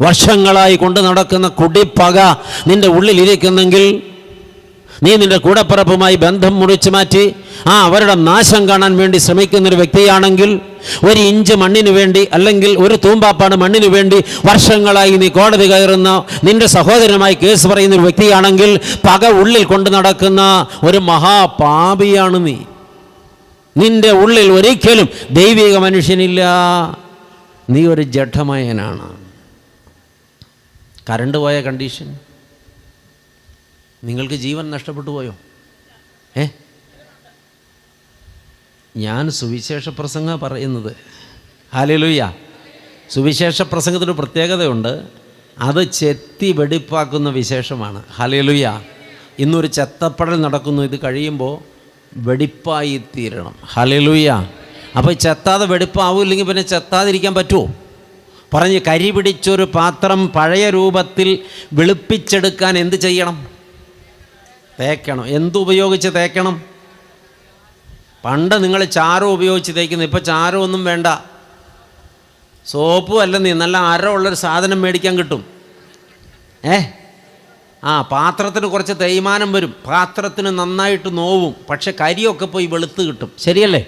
വർഷങ്ങളായി കൊണ്ട് നടക്കുന്ന കുടിപ്പക നിന്റെ ഉള്ളിലിരിക്കുന്നെങ്കിൽ നീ നിന്റെ കൂടപ്പറപ്പുമായി ബന്ധം മുറിച്ചു മാറ്റി ആ അവരുടെ നാശം കാണാൻ വേണ്ടി ശ്രമിക്കുന്ന ഒരു വ്യക്തിയാണെങ്കിൽ ഒരു ഇഞ്ച് മണ്ണിനു വേണ്ടി അല്ലെങ്കിൽ ഒരു തൂമ്പാപ്പാട് മണ്ണിനു വേണ്ടി വർഷങ്ങളായി നീ കോടതി കയറുന്ന നിന്റെ സഹോദരനുമായി കേസ് പറയുന്ന ഒരു വ്യക്തിയാണെങ്കിൽ പക ഉള്ളിൽ കൊണ്ടു നടക്കുന്ന ഒരു മഹാപാപിയാണ് നീ. നിന്റെ ഉള്ളിൽ ഒരിക്കലും ദൈവിക മനുഷ്യനില്ല. നീ ഒരു ജഡമയനാണ്. കറണ്ട് പോയ കണ്ടീഷൻ? നിങ്ങൾക്ക് ജീവൻ നഷ്ടപ്പെട്ടു പോയോ? ഏ? ഞാൻ സുവിശേഷ പ്രസംഗ പറയുന്നത്. ഹാലലുയ്യ സുവിശേഷ പ്രസംഗത്തിന് പ്രത്യേകതയുണ്ട്. അത് ചെത്തി വെടിപ്പാക്കുന്ന വിശേഷമാണ്. ഹാലലുയ്യ ഇന്നൊരു ചെത്തപ്പടൽ നടക്കുന്നു. ഇത് കഴിയുമ്പോൾ വെടിപ്പായി തീരണം. ഹാലലുയ്യ അപ്പോൾ ചെത്താതെ വെടിപ്പാവില്ലെങ്കിൽ പിന്നെ ചെത്താതിരിക്കാൻ പറ്റുമോ പറഞ്ഞ് കരി പിടിച്ചൊരു പാത്രം പഴയ രൂപത്തിൽ വെളുപ്പിച്ചെടുക്കാൻ എന്ത് ചെയ്യണം? തേക്കണം. എന്തുപയോഗിച്ച് തേക്കണം? പണ്ട് നിങ്ങൾ ചാരം ഉപയോഗിച്ച് തേക്കുന്നു. ഇപ്പോൾ ചാരം ഒന്നും വേണ്ട. സോപ്പും അല്ല നീ നല്ല അരമുള്ളൊരു സാധനം മേടിക്കാൻ കിട്ടും. ഏ? ആ പാത്രത്തിന് കുറച്ച് തേയ്മാനം വരും. പാത്രത്തിന് നന്നായിട്ട് നോവും. പക്ഷെ കരിയൊക്കെ പോയി വെളുത്ത് കിട്ടും. ശരിയല്ലേ?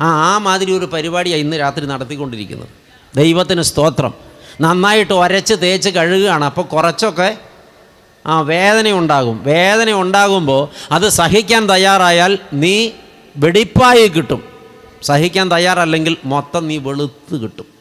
ആ ആ മാതിരി ഒരു പരിപാടിയാണ് ഇന്ന് രാത്രി നടത്തിക്കൊണ്ടിരിക്കുന്നത്. ദൈവത്തിന് സ്തോത്രം. നന്നായിട്ട് ഒരച്ച് തേച്ച് കഴുകുകയാണ്. അപ്പോൾ കുറച്ചൊക്കെ ആ വേദന ഉണ്ടാകും. വേദന ഉണ്ടാകുമ്പോൾ അത് സഹിക്കാൻ തയ്യാറായാൽ നീ വെടിപ്പായി കിട്ടും. സഹിക്കാൻ തയ്യാറല്ലെങ്കിൽ മൊത്തം നീ വെളുത്ത് കിട്ടും.